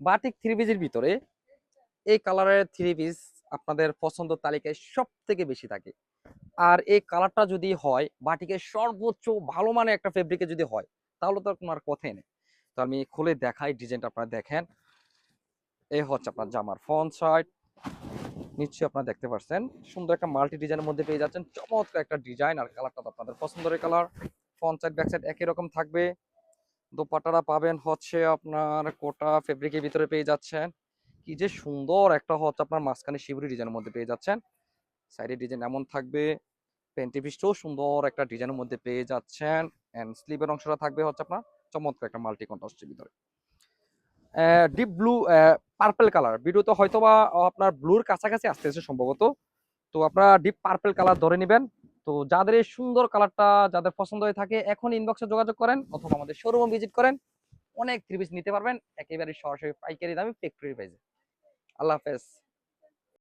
Batik three পিসের ভিতরে এই কালারের থ্রি পিস আপনাদের পছন্দ তালিকায় সব থেকে বেশি থাকে। আর এই কালারটা যদি হয় বাটিকের সর্বোচ্চ ভালো মানের একটা ফেব্রিকে যদি হয়, তাহলে তো কোনো আর কথাই নেই। তো আমি খুলে দেখাই ডিজাইনটা আপনারা দেখেন। এই হচ্ছে আপনার জামার ফ্রন্ট সাইড নিশ্চয়ই আপনারা দেখতে পাচ্ছেন সুন্দর একটা মাল্টি ডিজাইনের মধ্যে পেয়ে যাচ্ছেন। চমৎকার একটা ডিজাইন আর কালারটা তো আপনাদের পছন্দের colour. Front side back side একই রকম থাকবে। দোপাট্টাটা পাবেন হচ্ছে আপনার কোটা ফেব্রিকের ভিতরে পেয়ে যাচ্ছেন। কি যে সুন্দর একটা হচ্ছে আপনার মাঝখানে শিবরি ডিজাইনের মধ্যে পেয়ে যাচ্ছেন। সাইডে ডিজাইন এমন থাকবে। প্যান্টি পিসটাও সুন্দর একটা ডিজাইনের মধ্যে পেয়ে যাচ্ছেন। এন্ড স্লিভের অংশটা থাকবে হচ্ছে আপনার চমৎকার একটা মাল্টি কন্ট্রাস্টের ভিতরে। ডিপ ব্লু পার্পেল কালার ভিডিওতে হয়তো বা আপনার ব্লুর কাছাকাছি আসতেছে সম্ভবত। তো আপনারা ডিপ পার্পেল কালার ধরে নেবেন। তো যাদের এই সুন্দর কালারটা যাদের পছন্দ হয়ে থাকে, এখন ইনবক্সে যোগাযোগ করেন অথবা আমাদের শোরুম ভিজিট করেন। অনেক থ্রি পিস নিতে পারবেন। একেবারে সরাসরি পাইকারি দামে ফ্যাক্টরি প্রাইজে আল্লাহ হাফেজ।